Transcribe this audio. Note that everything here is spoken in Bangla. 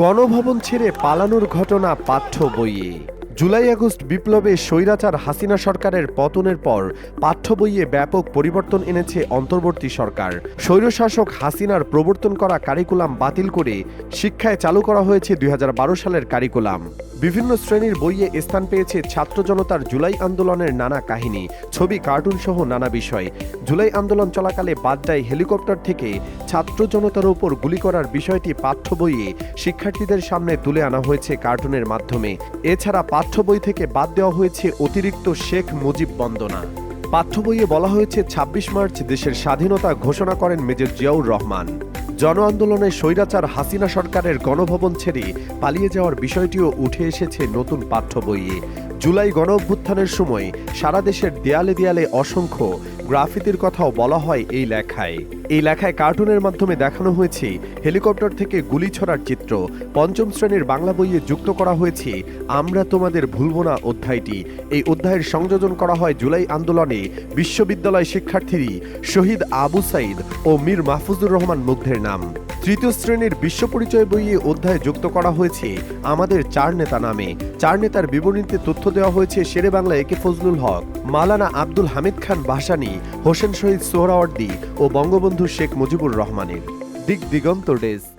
গণভবন ছেড়ে পালানোর ঘটনা পাঠ্য বইয়ে। জুলাই আগস্ট বিপ্লবে স্বৈরাচার হাসিনা সরকারের পতনের পর পাঠ্য বইয়ে ব্যাপক পরিবর্তন এনেছে অন্তর্বর্তী সরকার। স্বৈরশাসক হাসিনার প্রবর্তন করা কারিকুলাম বাতিল করে শিক্ষায় চালু করা হয়েছে দুই হাজার বারো সালের কারিকুলাম বিভিন্ন শ্রেণির বইয়ে স্থান পেয়েছে ছাত্র জনতার জুলাই আন্দোলনের নানা কাহিনী, ছবি, কার্টুন সহ নানা বিষয়। জুলাই আন্দোলন চলাকালে বাড্ডায় হেলিকপ্টার থেকে ছাত্র জনতার উপর গুলি করার বিষয়টি পাঠ্য বইয়ে শিক্ষার্থীদের সামনে তুলে আনা হয়েছে কার্টুনের মাধ্যমে। এছাড়া পাঠ্য বই থেকে বাদ দেওয়া হয়েছে অতিরিক্ত শেখ মুজিব বন্দনা। পাঠ্য বইয়ে বলা হয়েছে ২৬ মার্চ দেশের স্বাধীনতা ঘোষণা করেন মেজর জিয়াউর রহমান। জন আন্দোলনে স্বৈরাচার হাসিনা সরকারের গণভবন ছেড়ে পালিয়ে যাওয়ার বিষয়টিও উঠে এসেছে নতুন পাঠ্য বইয়ে। জুলাই গণ অভ্যুত্থানের সময় সারা দেশের দেয়ালে দেয়ালে অসংখ্য গ্রাফিতির কথাও বলা হয় এই লেখায়। এই লেখায় কার্টুনের মাধ্যমে দেখানো হয়েছে হেলিকপ্টার থেকে গুলি ছড়ার চিত্র, পঞ্চম শ্রেণির বাংলা বইয়ে যুক্ত করা হয়েছে আমরা তোমাদের ভুলব না অধ্যায়টি। এই অধ্যায়ের সংযোজন করা হয় জুলাই আন্দোলনে বিশ্ববিদ্যালয় শিক্ষার্থী শহীদ আবু সাইদ ও মীর মাহফুজুর রহমান মুগ্ধের নাম। তৃতীয় শ্রেণির বিশ্ব পরিচয় বইয়ে অধ্যায় যুক্ত করা হয়েছে আমাদের চার নেতা নামে। চার নেতার বিবরণীতে তথ্য দেওয়া হয়েছে শেরে বাংলা একে ফজলুল হক, মালানা আব্দুল হামিদ খান ভাসানী হোসেন শহীদ সোহরাওয়ার্দী ও বঙ্গবন্ধু শেখ মুজিবুর রহমানের। দিক দিগন্ত ডেস্ক।